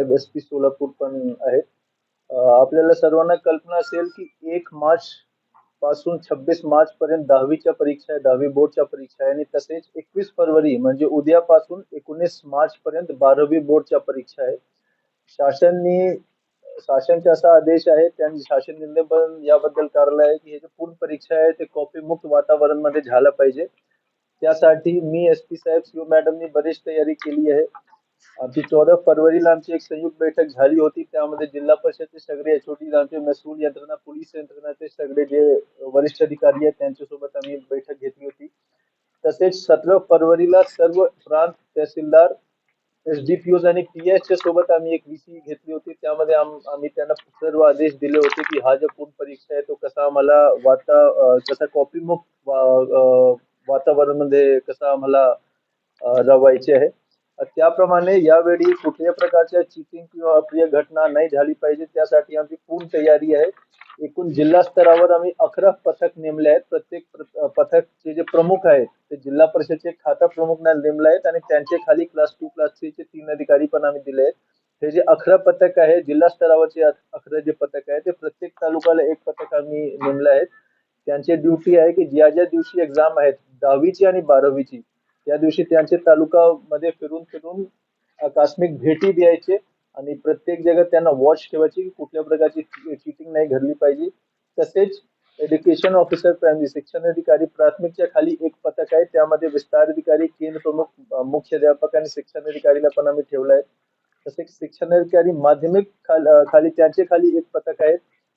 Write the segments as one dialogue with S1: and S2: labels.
S1: साहेब S P Solapur पण आहेत. आपल्याला सर्वांना कल्पना असेल की एक मार्च पासून छब्बीस मार्च पर्यंत दहावीच्या परीक्षा आहे दहावी बोर्डच्या परीक्षा आहे आणि तसेच एकवीस फरवरी म्हणजे उद्यापासून एकोणीस मार्च पर्यंत बारावी बोर्डच्या परीक्षा आहे शासनने शासनचा असा आदेश आहे त्यांनी शासन निर्णय पण याबद्दल काढला आहे की हे जे पूर्ण परीक्षा आहे ते कॉपी मुक्त वातावरणमध्ये झालं पाहिजे. त्यासाठी मी एस पी साहेब सीओ मॅडमनी बरीच तयारी केली आहे. आमची चौदा फरवरीला आमची एक संयुक्त बैठक झाली होती. त्यामध्ये जिल्हा परिषदचे सगळे एचओटी आमचे महसूल यंत्रणा पोलीस यंत्रणाचे सगळे जे वरिष्ठ अधिकारी आहेत त्यांच्यासोबत आम्ही बैठक घेतली होती. तसेच सतरा फरवरीला सर्व प्रांत तहसीलदार एसडीपीओ आणि पीएस च्या सोबत आम्ही एक विसी घेतली होती. त्यामध्ये आम्ही त्यांना सर्व आदेश दिले होते की हा जो पूर्ण परीक्षा आहे तो कसा आम्हाला वाता कसा कॉपीमुक्त वातावरणमध्ये कसा आम्हाला राबवायचे रवायचे आहे. त्याप्रमाणे यावेळी कुठल्याही प्रकारच्या चिटिंग किंवा अप्रिय घटना नाही झाली पाहिजे त्यासाठी आमची पूर्ण तयारी आहे. एकूण जिल्हा स्तरावर आम्ही अकरा पथक नेमले आहेत. प्रत्येक पथकचे जे प्रमुख आहेत ते जिल्हा परिषदचे खाता प्रमुख नेमले आहेत आणि त्यांचे खाली क्लास टू क्लास थ्री चे तीन अधिकारी पण आम्ही दिले आहेत. हे जे अकरा पथक आहे जिल्हा स्तरावरचे अकरा जे पथक आहे ते प्रत्येक तालुक्याला एक पथक आम्ही नेमले आहेत. त्यांची ड्युटी आहे की ज्या ज्या दिवशी एक्झाम आहेत दहावीची आणि बारावीची त्या दिवशी त्यांचे तालुकामध्ये फिरून फिरून आकस्मिक भेटी द्यायचे आणि प्रत्येक जगात त्यांना वॉच ठेवायची की कुठल्या प्रकारची चिटिंग नाही घडली पाहिजे. तसेच एज्युकेशन ऑफिसर प्रायमरी शिक्षण अधिकारी प्राथमिकच्या खाली एक पथक आहे. त्यामध्ये विस्तार अधिकारी केंद्र प्रमुख मुख्याध्यापक आणि शिक्षण अधिकारीला पण आम्ही ठेवला आहे. तसेच शिक्षण अधिकारी माध्यमिक खाली त्यांचे खाली एक पथक आहे.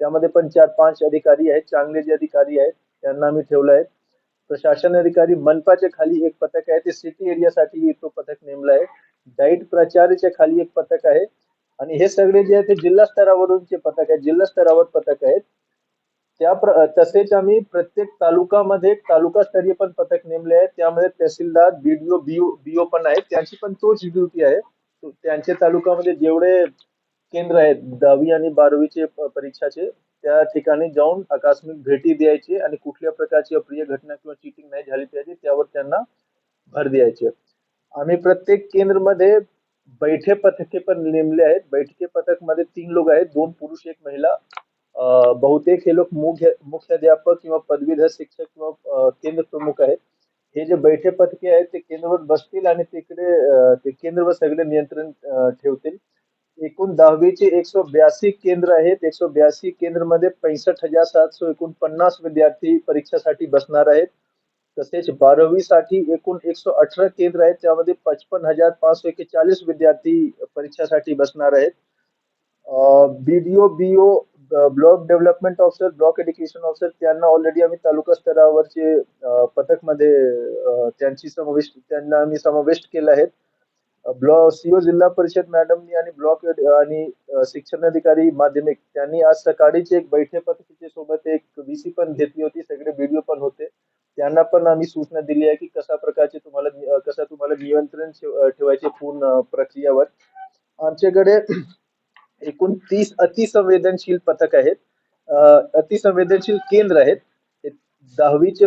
S1: त्यामध्ये पण चार पाच अधिकारी आहेत. चांगले जे अधिकारी आहेत त्यांना आम्ही ठेवलं आहे. प्रशासन अधिकारी मनपाच्या खाली एक पथक आहे. ते सिटी एरियासाठी तो पथक नेमला आहे. डाईट प्राचार्यच्या खाली एक पथक आहे. आणि हे सगळे जे आहे ते जिल्हा स्तरावरूनचे पथक आहे जिल्हा स्तरावर पथक आहेत. त्या प्र- तसेच आम्ही प्रत्येक तालुकामध्ये तालुका तालुकास्तरीय पण पथक नेमले आहेत त्यामध्ये तहसीलदार बीडीओ बीओ बीओ पण आहेत. त्यांची पण तोच ड्युटी आहे. त्यांचे त्यांच्या तालुक्यामध्ये जेवढे केंद्र आहेत दहावी आणि बारावीचे परीक्षाचे त्या ठिकाणी जाऊन आकस्मिक भेटी द्यायची आणि कुठल्या प्रकारची अप्रिय घटना किंवा चिटिंग नाही झाली पाहिजे त्यावर त्यांना भर द्यायचे. आम्ही प्रत्येक केंद्रमध्ये बैठे पथके पण नेमले आहेत. बैठके पथकमध्ये तीन लोक आहेत. दोन पुरुष एक महिला. बहुतेक हे लोक मुख्य मुख्याध्यापक किंवा पदवीधर शिक्षक किंवा केंद्र प्रमुख आहेत. हे जे बैठे पथके आहेत ते केंद्रावर बसतील आणि तिकडे ते केंद्रावर सगळे नियंत्रण ठेवतील. एकूण दहावीचे एकशे ब्याऐंशी केंद्र आहेत. एकशे ब्याऐंशी केंद्रमध्ये पैसष्ट हजार सातशे एकोणपन्नास विद्यार्थी परीक्षासाठी बसणार आहेत. तसेच बारावी साठी एकूण एकशे अठरा केंद्र आहेत. त्यामध्ये पचपन हजार पाचशे एक्केचाळीस विद्यार्थी परीक्षासाठी बसणार आहेत. BDO BO block development officer block education officer त्यांना ऑलरेडी आम्ही तालुका स्तरावरचे पथक पथकमध्ये त्यांची समाविष्ट त्यांना आम्ही समाविष्ट केलं आहे. ब्लॉक सीओ जिल्हा परिषद मॅडमनी आणि ब्लॉक आणि शिक्षण अधिकारी माध्यमिक त्यांनी आज सकाळीच एक बैठक सोबत एक व्हीसी पण घेतली होती. सगळे व्हिडिओ पण होते. त्यांना पण आम्ही सूचना दिली आहे की कशा प्रकारचे तुम्हाला कसा कसं तुम्हाला नियंत्रण ठेवायचे पूर्ण प्रक्रियावर. आमच्याकडे एकूण तीस अतिसंवेदनशील पथक आहेत. अतिसंवेदनशील केंद्र आहेत. दहावीचे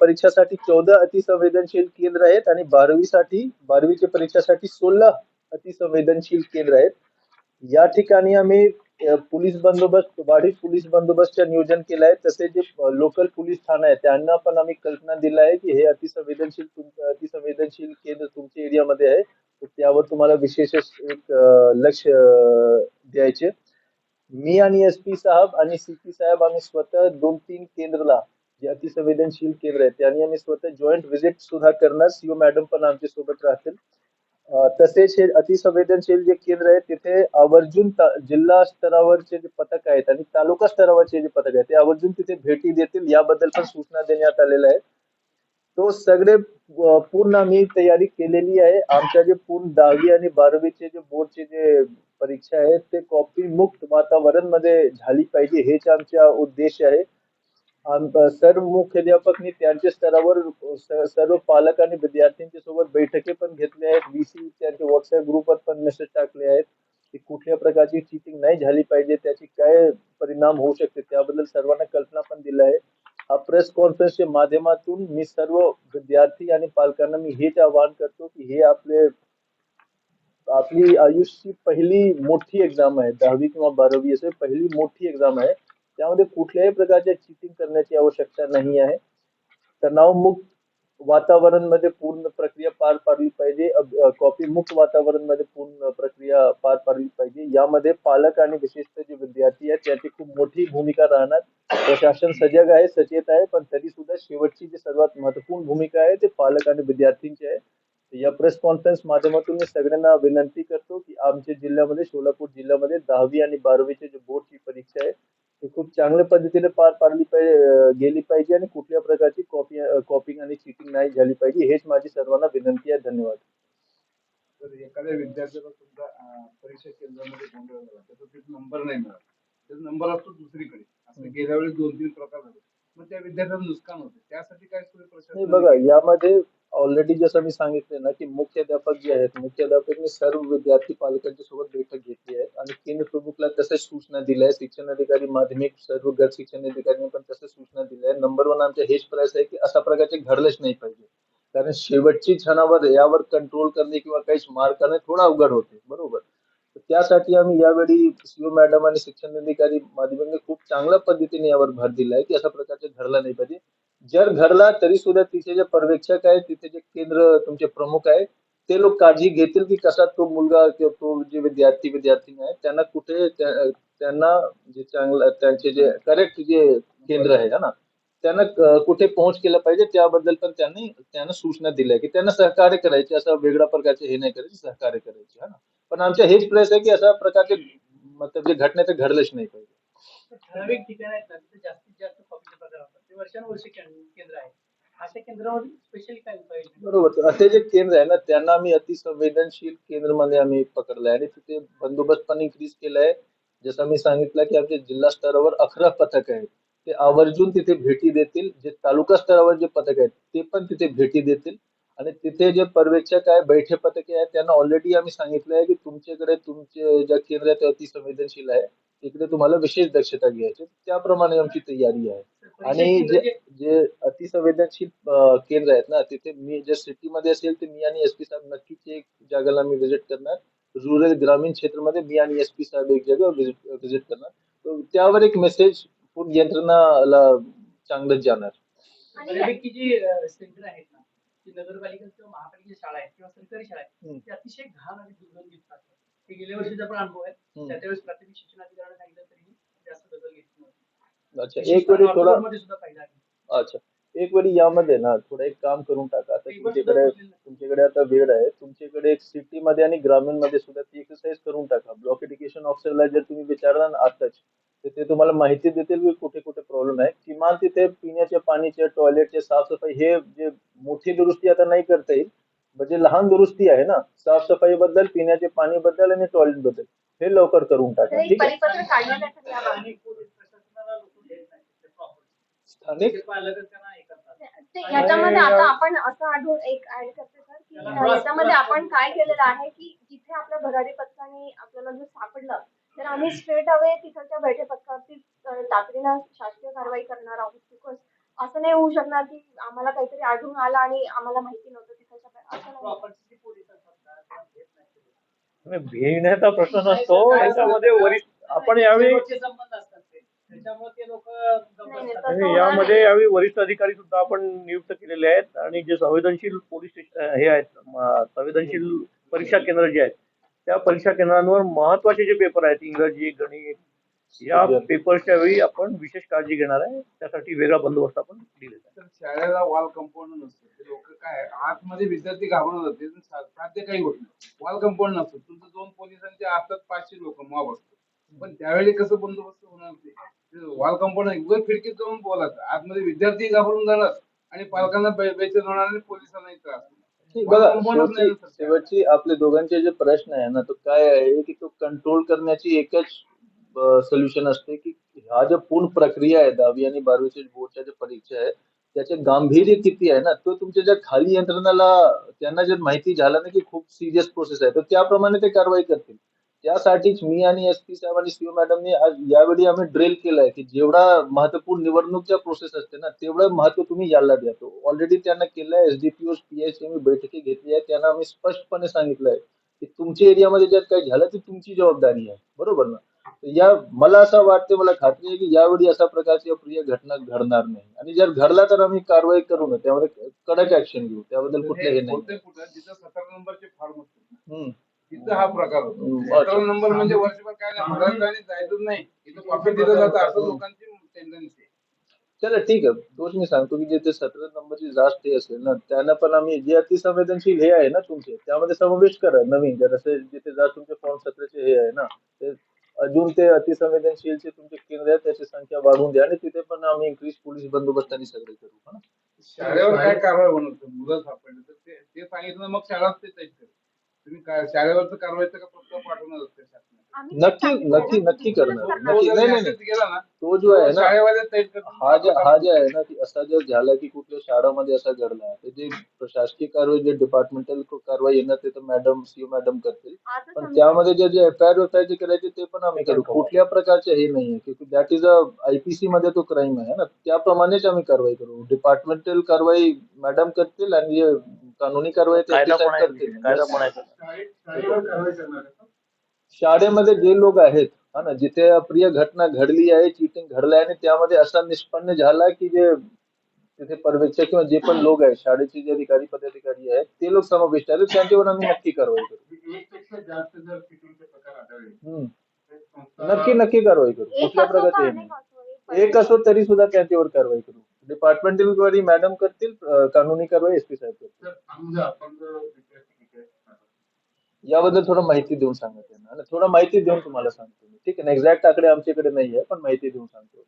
S1: परीक्षासाठी चौदा अतिसंवेदनशील केंद्र आहेत आणि बारावीसाठी बारावीच्या परीक्षासाठी सोळा अतिसंवेदनशील केंद्र आहेत. या ठिकाणी आम्ही पोलीस बंदोबस्त वाढीव पोलीस बंदोबस्तचे नियोजन केलं आहे. तसेच जे लोकल पोलीस ठाणे आहे त्यांना पण आम्ही कल्पना दिला आहे की हे अतिसंवेदनशील तुम- अतिसंवेदनशील केंद्र तुमच्या एरियामध्ये आहे. त्यावर तुम्हाला विशेष एक लक्ष द्यायचे. मी आणि एस पी साहेब आणि सी पी साहेब आम्ही स्वतः दोन तीन केंद्रला जे अतिसंवेदनशील केंद्र आहे त्यांनी आम्ही स्वतः जॉईंट व्हिजिट सुद्धा करणार. सीओ मॅडम पण आमच्यासोबत राहतील तसेच हे अतिसंवेदनशील जे केंद्र आहे तिथे आवर्जून जिल्हा स्तरावरचे जे पथक आहेत आणि तालुका स्तरावरचे जे पथक आहेत ते आवर्जून तिथे भेटी देतील. याबद्दल पण सूचना देण्यात आलेल्या आहेत. तो सगळे पूर्ण आम्ही तयारी केलेली आहे. आमच्या जे पूर्ण दहावी आणि बारावीचे जे बोर्डचे जे परीक्षा आहेत ते कॉपी मुक्त वातावरणमध्ये झाली पाहिजे हेच आमचा उद्देश आहे. सर्व मुख्याध्यापकनी त्यांच्या स्तरावर सर्व पालक आणि विद्यार्थ्यांच्या सोबत बैठकी पण घेतल्या आहेत. व्हीसी त्यांच्या व्हॉट्सअप ग्रुपवर पण मेसेज टाकले आहेत की कुठल्या प्रकारची चिटिंग नाही झाली पाहिजे त्याची काय परिणाम होऊ शकते त्याबद्दल सर्वांना कल्पना पण दिल्या आहे. हा प्रेस कॉन्फरन्सच्या माध्यमातून मी सर्व विद्यार्थी आणि पालकांना मी हेच आवाहन करतो की हे आपले आपली आयुष्याची पहिली मोठी एक्झाम आहे. दहावी किंवा बारावी असे पहिली मोठी एक्झाम आहे. त्यामध्ये कुठल्याही प्रकारच्या चिटिंग करण्याची आवश्यकता नाही आहे. तणावमुक्त वातावरणमध्ये पूर्ण प्रक्रिया पार पाडली पाहिजे. कॉपी मुक्त वातावरणमध्ये पूर्ण प्रक्रिया पार पाडली पाहिजे. यामध्ये पालक आणि विशेषतः जे विद्यार्थी आहेत त्याची खूप मोठी भूमिका राहणार. प्रशासन सजग आहे सचेत आहे पण तरी सुद्धा शेवटची जी सर्वात महत्त्वपूर्ण भूमिका आहे ते पालक आणि विद्यार्थ्यांची आहे. या प्रेस कॉन्फरन्स माध्यमातून मी सगळ्यांना विनंती करतो की आमच्या जिल्ह्यामध्ये सोलापूर जिल्ह्यामध्ये दहावी आणि बारावीचे जे बोर्डची परीक्षा आहे ती खूप चांगल्या पद्धतीने पार पाडली पाहिजे गेली पाहिजे आणि कुठल्या प्रकारची कॉपी कॉपिंग आणि चिटिंग नाही झाली पाहिजे हेच माझी सर्वांना विनंती आहे. धन्यवाद.
S2: तर एखाद्या विद्यार्थ्याला समजा परीक्षा केंद्रामध्ये गोंधळ झाला त्याचा नंबर नाही मिळाला. त्याचा नंबर असतो दुसरीकडे. असं गेल्या वेळी दोन तीन प्रकार झाले. मग त्या विद्यार्थ्याला नुकसान होते. त्यासाठी काय
S1: नाही बघा यामध्ये ऑलरेडी जसं मी सांगितले ना की मुख्याध्यापक जे आहेत मुख्याध्यापकांनी सर्व विद्यार्थी पालकांच्या सोबत बैठक घेतली आहे आणि केंद्र प्रमुखला तसंच सूचना दिल्या आहे शिक्षण अधिकारी माध्यमिक सर्व गट शिक्षण अधिकाऱ्यांनी पण तसंच सूचना दिल्या आहे नंबर वन आमच्या हेच प्रयास आहे की अशा प्रकारचे घडलंच नाही पाहिजे. कारण शेवटची क्षणावर यावर कंट्रोल करणे किंवा काहीच मार करणे थोडं अवघड होते. बरोबर? त्यासाठी आम्ही यावेळी सीओ मॅडम आणि शिक्षण अधिकारी माध्यमांनी खूप चांगल्या पद्धतीने यावर भर दिला आहे की अशा प्रकारचे घडला नाही पाहिजे. जर घडला तरी सुद्धा तिथे जे पर्यवेक्षक आहे तिथे जे केंद्र तुमचे प्रमुख आहे ते लोक काळजी घेतील की कसा तो मुलगा किंवा तो जे विद्यार्थी विद्यार्थिनी आहे त्यांना कुठे त्यांना जे चांगलं त्यांचे जे करेक्ट जे केंद्र आहे ना? त्यांना कुठे पोहोच केलं पाहिजे त्याबद्दल पण त्यांनी त्यांना सूचना दिल्या की त्यांना सहकार्य करायचे असं वेगळ्या प्रकारचे हे नाही करायचे सहकार्य करायचे हा ना? पण आमच्या हेच प्रयत्न आहे की अशा प्रकारचे मतलब जे घटना ते घडलेच नाही पाहिजे.
S3: ठराविक ठिकाण आहेत ना तिथे जास्तीत जास्त कॉपीचे प्रकार होतात. ते वर्षानुवर्षे केंद्र केंद्र आहे अशा केंद्रामध्ये स्पेशली काय उपाययोजना आहेत?
S1: बरोबर. असे जे केंद्र आहे ना त्यांना आम्ही अतिसंवेदनशील केंद्रमध्ये आम्ही पकडलंय. आणि तिथे बंदोबस्त पण इन्क्रीज केलाय. जसं मी सांगितलं की आमच्या जिल्हा स्तरावर अकरा पथक आहेत. ते आवर्जून तिथे भेटी देतील. जे तालुका स्तरावर जे पथक आहेत ते पण तिथे भेटी देतील. आणि तिथे जे पर्यवेक्षक आहे बैठे पथके आहेत त्यांना ऑलरेडी आम्ही सांगितलं आहे की तुमच्याकडे तुमचे ज्या केंद्र आहे ते अतिसंवेदनशील आहे तिकडे तुम्हाला विशेष दक्षता घ्यायची त्याप्रमाणे आमची तयारी आहे. आणि
S3: केंद्र
S1: जे
S3: जे-
S1: अतिसंवेदनशील केंद्र आहेत ना तिथे मी जर सिटीमध्ये असेल तर मी आणि एस पी साहेब नक्कीच एक जागेला मी व्हिजिट करणार. रुरल ग्रामीण क्षेत्रामध्ये मी आणि एस पी साहेब एक जागा व्हिजिट करणार. तर त्यावर एक मेसेज पूर्ण यंत्रणाला चांगलंच जाणार.
S3: सेंटर आहेत ती नगरपालिका किंवा महापालिकेच्या शाळा आहेत किंवा सरकारी शाळा आहेत
S1: हम्म.
S3: ते अतिशय घाण आणि दुर्गंधित असतात हे गेल्या वर्षीचा पण अनुभव आहे
S1: हम्म.
S3: त्या त्यावेळेस प्राथमिक शिक्षणाधिकाऱ्यांना सांगितलं तरी जास्त बदल घेतली नव्हती
S1: अच्छा
S3: विशेषतः
S1: एक वेळी थोडा
S3: सुद्धा पाहिला आहे.
S1: अच्छा एक वेळी यामध्ये ना थोडं एक काम करून टाका आता
S3: पेपर सुद्धा
S1: तुमच्याकडे
S3: बदलेल.
S1: तुमच्याकडे आता वेळ आहे तुमच्याकडे एक सिटी मध्ये आणि ग्रामीणमध्ये सुद्धा ती एक्सरसाइज करून टाका ब्लॉक एज्युकेशन ऑफिसरला जर तुम्ही विचारला ना आताच ते तुम्हाला माहिती देतील की कुठे कुठे प्रॉब्लेम आहे. किमान तिथे पिण्याच्या पाणीचे टॉयलेटचे साफसफाई हे जे मोठी दुरुस्ती आता नाही करता येईल म्हणजे लहान दुरुस्ती आहे ना. साफसफाई बद्दल पिण्याचे पाणी बद्दल आणि टॉयलेटबद्दल हे लवकर करून टाका. ठीक आहे.
S3: स्थानिक?
S4: याच्यामध्ये आता आपण असं आढळून एक ऍड करते सर की याच्यामध्ये आपण. काय केलेलं आहे की जिथे आपल्या भरारी आपल्याला जर सापडलं तर आम्ही स्ट्रेट अवे तिथलच्या बैठे पथकावरती अं, तातडीनं शासकीय कारवाई करणार आहोत बिकॉज असं नाही होऊ शकणार की आम्हाला काहीतरी आढळून आलं आणि आम्हाला माहिती नव्हतं
S3: नाहीत.
S5: आणि भिण्याचा प्रश्न नसतो याच्यामध्ये वरिष्ठ आपण यावेळी यामध्ये. यावेळी वरिष्ठ अधिकारी सुद्धा आपण नियुक्त केलेले आहेत आणि जे संवेदनशील पोलीस स्टेशन हे आहेत संवेदनशील परीक्षा केंद्र जे आहेत त्या परीक्षा केंद्रांवर महत्त्वाचे जे पेपर आहेत इंग्रजी गणित या पेपरच्या वेळी आपण विशेष काळजी घेणार आहे. त्यासाठी वेगळा बंदोबस्त आपण दिलेला
S2: शाळेला वॉल कंपाऊंड नसतं. लोक काय आतमध्ये विद्यार्थी घाबरून जाते साध्य काही होत नाही. वॉल कंपाऊंड नसतं. तुमचं दोन पोलिसांचे असतात पाचशे लोक मॉब असतो पण त्यावेळी कसं बंदोबस्त होणार ते? वॉल कंपाऊंड एकदम खिडकीत जाऊन बोलायचं. आतमध्ये विद्यार्थी घाबरून जाणार आणि पालकांना बेचैन होणार आणि पोलिसांनाही त्रास
S1: बघा. शेवटची आपले दोघांचे जे प्रश्न आहे ना तो काय आहे की तो कंट्रोल करण्याची एकच सोल्युशन असते की हा जो पूर्ण प्रक्रिया आहे दहावी आणि बारावीच्या बोर्डच्या ज्या परीक्षा आहे त्याचे गांभीर्य किती आहे ना तो तुमच्या ज्या खाली यंत्रणाला त्यांना जर माहिती झालं ना की खूप सिरियस प्रोसेस आहे तर त्याप्रमाणे ते कारवाई करतील त्यासाठीच मी आणि एस पी साहेब आणि सीओ मॅडमने आज यावेळी आम्ही ड्रिल केलंय की जेवढा महत्त्वपूर्ण निवडणूकच्या प्रोसेस असते ना तेवढं महत्त्व तुम्ही याला द्या. ऑलरेडी त्यांना केलंय एसडीपीओ पीएचएम बैठकी घेतली आहे. त्यांना आम्ही स्पष्टपणे सांगितलंय की तुमच्या एरियामध्ये जर काही झालं ती तुमची जबाबदारी आहे. बरोबर ना? या मला असं वाटते मला खात्री आहे की यावेळी अशा प्रकारची अप्रिय घटना घडणार नाही. आणि जर घडला तर आम्ही कारवाई करू ना. त्यामध्ये कडक ऍक्शन घेऊ. त्याबद्दल कुठलं हे नाही.
S2: तिथं हा प्रकार होतो. नंबर म्हणजे वर्षभर काय नाही जायचंच नाही. इथं कॉफी दिलं जातं असं लोकांची टेंडन्सी
S1: चला ठीक आहे. तोच मी सांगतो की जिथे सतरा नंबरची जास्त हे असेल ना त्यांना पण आम्ही जे अतिसंवेदनशील हे आहे ना तुमचे त्यामध्ये समावेश करा नवीन. जर असे जिथे जास्त तुमचे फॉर्म सतराचे हे आहे ना ते अजून ते अतिसंवेदनशीलचे तुमचे केंद्र आहेत त्याची संख्या वाढवून द्या आणि तिथे पण आम्ही इंक्रीज पोलीस बंदोबस्त आणि सगळे करू हा
S2: शाळेवर काय कारवाई होणार? होतं? मुलं सापडले तर ते सांगितलं मग ते करते. तुम्ही काय शाळेवरचं कारवाईचं का फक्त पाठवणार असते शासनाने?
S4: आम्ही
S1: नक्की- नक्की- नक्की करणार. नक्की. नाही, नाही,
S2: ना
S1: तो जो आहे ना. हा जे हा जे आहे ना की असा जर झाला की कुठल्या शाळामध्ये असा घडला तर जे प्रशासकीय कारवाई जे डिपार्टमेंटल कारवाई येणार ते तर मॅडम सीओ मॅडम करतील
S4: आजच
S1: पण
S4: आम्ही-
S1: त्यामध्ये जे जे एफ आय आर जे करायचे ते पण आम्ही करू कुठल्या प्रकारचे हे नाहीये की दॅट इज अ आयपीसी मध्ये तो क्राईम आहे ना त्याप्रमाणेच आम्ही कारवाई करू डिपार्टमेंटल कारवाई मॅडम करतील आणि जे कानूनी कारवाई ते
S5: कायदा
S1: करतील
S5: कायदा पण आहे
S2: शाळेवर कारवाई करणार आहे.
S1: शाळेमध्ये जे लोक आहेत हा ना जिथे अप्रिय घटना घडली आहे चिटिंग घडलं आहे आणि त्यामध्ये असा निष्पन्न झाला की जे तिथे पर्यवेक्षक किंवा जे पण लोक आहेत शाळेचे जे अधिकारी पदाधिकारी आहेत ते लोक समाविष्ट आहेत त्यांच्यावर आम्ही नक्की कारवाई करू.
S2: संस्था-
S1: नक्की नक्की कारवाई करू.
S4: एक
S1: कुठल्या प्रकारचे
S4: असो,
S1: एक असो तरी सुद्धा त्यांच्यावर कारवाई करू. डिपार्टमेंटल मॅडम करतील कानूनी कारवाई एसपी साहेब करतील
S2: जर समजा आपण जर विद्यार्थी ठीक आहे
S1: याबद्दल थोडं माहिती देऊन सांगा त्यांना थोडं माहिती देऊन तुम्हाला सांगतो मी. ठीक आहे ना? एक्झॅक्ट आकडे आमच्याकडे नाही आहे पण माहिती देऊन सांगतो